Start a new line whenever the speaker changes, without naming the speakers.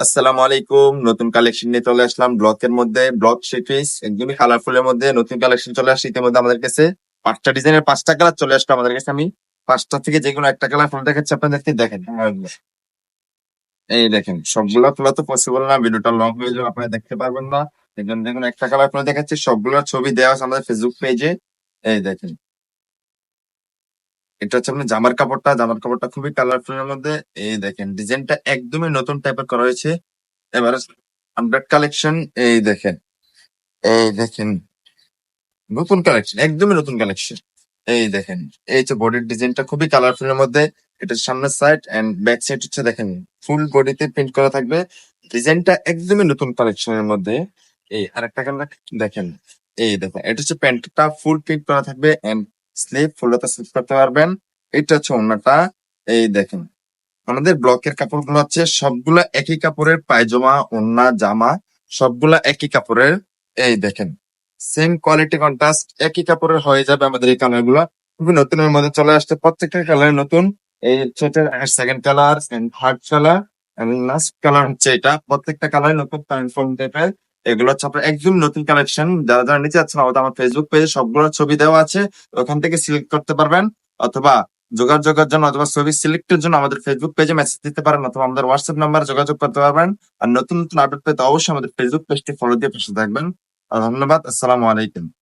আসসালামু আলাইকুম। নতুন কালেকশন নিয়ে চলে আসলাম ব্লকের মধ্যে ব্লক শেপিস একদমই কালারফুলের মধ্যে নতুন কালেকশন চলে আসছে ইতিমধ্যে আমাদের কাছে। পাঁচটা ডিজাইনের পাঁচটা কালার চলে আসলো আমাদের কাছে আমি। পাঁচটা থেকে যে কোনো একটা কালার ফুল দেখাচ্ছি আপনাদেরকে দেখেন। এই দেখেন, সবগুলা তোলা তো পসিবল না, ভিডিওটা লং হয়ে যাবে, আপনারা দেখতে পারবেন না। দেখুন দেখুন একটা কালার ফুল দেখাচ্ছি সবগুলোর ছবি দেওয়া আছে আমাদের ফেসবুক পেজে এই দেখেন এটা হচ্ছে আপনার জামার কাপড়টা। জামার কাপড়টা খুবই কালারফুল এর মধ্যে। এই দেখেন, ডিজাইনটা একদমই নতুন টাইপের করা হয়েছে। এবারে আপডেট কালেকশন এই দেখেন। এই দেখেন, নতুন কালেকশন একদমই নতুন কালেকশন এই দেখেন, এই যে বডির ডিজাইনটা খুবই কালারফুল এর মধ্যে। এটা সামনের সাইড এন্ড ব্যাক সাইড হচ্ছে দেখেন ফুল বডিতে প্রিন্ট করা থাকবে। ডিজাইনটা একদমই নতুন কালেকশনের মধ্যে। এই আরেকটা কালার দেখেন, এই দেখেন এটা হচ্ছে প্যান্টটা ফুল প্রিন্ট করা থাকবে এন্ড স্লিপ, ফুলটা স্লিপ করতে পারবেন। এটা হচ্ছে অন্যটা এই দেখেন, আমাদের ব্লকের কাপড়গুলো হচ্ছে সবগুলা একই কাপড়ের পায়জামা, ওন্না, জামা, সবগুলা একই কাপড়ের। এই দেখেন সেম কোয়ালিটি কন্ট্রাস্ট একই কাপড়ের হয়ে যাবে আমাদের এই কালারগুলা খুবই নতুনের মধ্যে চলে আসছে, প্রত্যেকটা কালার নতুন। এই হচ্ছে second colour third colour last colour হচ্ছে এটা। প্রত্যেকটা কালার নতুন ট্রান্সফর্ম টাইপের এগুলো হচ্ছে আপনার একদম নতুন কালেকশন যারা যারা নিতে চাচ্ছেন, আমাদের আমার ফেসবুক পেজে সবগুলো ছবি দেওয়া আছে। ওখান থেকে সিলেক্ট করতে পারবেন অথবা যোগাযোগের জন্য অথবা ছবি সিলেক্টের জন্য আমাদের ফেসবুক পেজে মেসেজ দিতে পারেন অথবা আমাদের হোয়াটসঅ্যাপ নাম্বার যোগাযোগ করতে পারবেন। আর নতুন নতুন আপডেট পেতে অবশ্যই আমাদের ফেসবুক পেজটি ফলো দিয়ে পাশে থাকবেন। ধন্যবাদ, আসসালামু আলাইকুম।